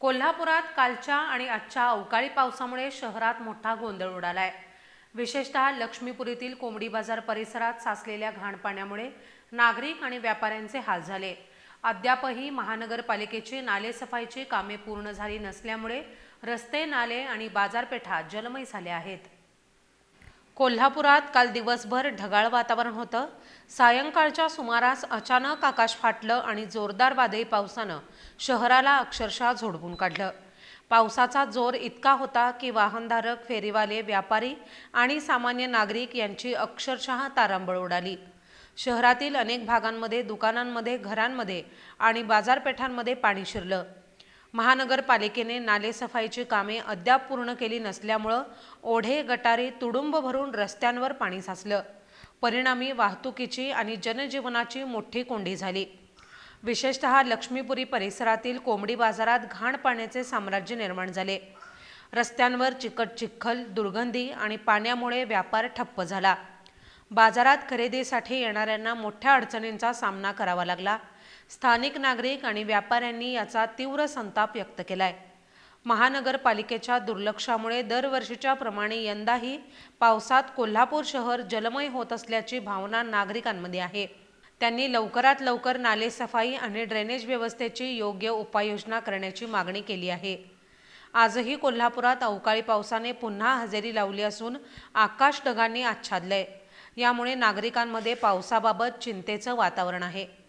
कोल्हापुरात कालच्या आणि आजच्या अवकाळी पावसामुळे शहरात मोठा गोंधळ उडालाय. विशेषतः लक्ष्मीपुरीतील कोंबडी बाजार परिसरात साचलेल्या घाण पाण्यामुळे नागरिक आणि व्यापाऱ्यांचे हाल झाले. अद्यापही महानगरपालिकेची नालेसफाईची कामे पूर्ण झाली नसल्यामुळे रस्ते नाले आणि बाजारपेठा जलमय झाल्या आहेत. कोल्हापुरात काल दिवसभर ढगाळ वातावरण होतं. सायंकाळच्या सुमारास अचानक आकाश फाटलं आणि जोरदार वादळी पावसानं शहराला अक्षरशः झोडपून काढलं. पावसाचा जोर इतका होता की वाहनधारक फेरीवाले व्यापारी आणि सामान्य नागरिक यांची अक्षरशः तारांबळ उडाली. शहरातील अनेक भागांमध्ये दुकानांमध्ये घरांमध्ये आणि बाजारपेठांमध्ये पाणी शिरलं. महानगरपालिकेने नालेसफाईची कामे अद्याप पूर्ण केली नसल्यामुळं ओढे गटारे तुडुंब भरून रस्त्यांवर पाणी साचलं. परिणामी वाहतुकीची आणि जनजीवनाची मोठी कोंडी झाली. विशेषतः लक्ष्मीपुरी परिसरातील कोंबडी बाजारात घाण पाण्याचे साम्राज्य निर्माण झाले. रस्त्यांवर चिकट चिखल दुर्गंधी आणि पाण्यामुळे व्यापार ठप्प झाला. बाजारात खरेदीसाठी येणाऱ्यांना मोठ्या अडचणींचा सामना करावा लागला. स्थानिक नागरिक आणि व्यापाऱ्यांनी याचा तीव्र संताप व्यक्त केलाय. महानगरपालिकेच्या दुर्लक्षामुळे दरवर्षीच्या प्रमाणे यंदाही पावसात कोल्हापूर शहर जलमय होत असल्याची भावना नागरिकांमध्ये आहे. त्यांनी लवकरात लवकर नालेसफाई आणि ड्रेनेज व्यवस्थेची योग्य उपाययोजना करण्याची मागणी केली आहे. आजही कोल्हापुरात अवकाळी पावसाने पुन्हा हजेरी लावली असून आकाश ढगांनी आच्छादलंय. यामुळे नागरिकांमध्ये पावसाबाबत चिंतेचं वातावरण आहे.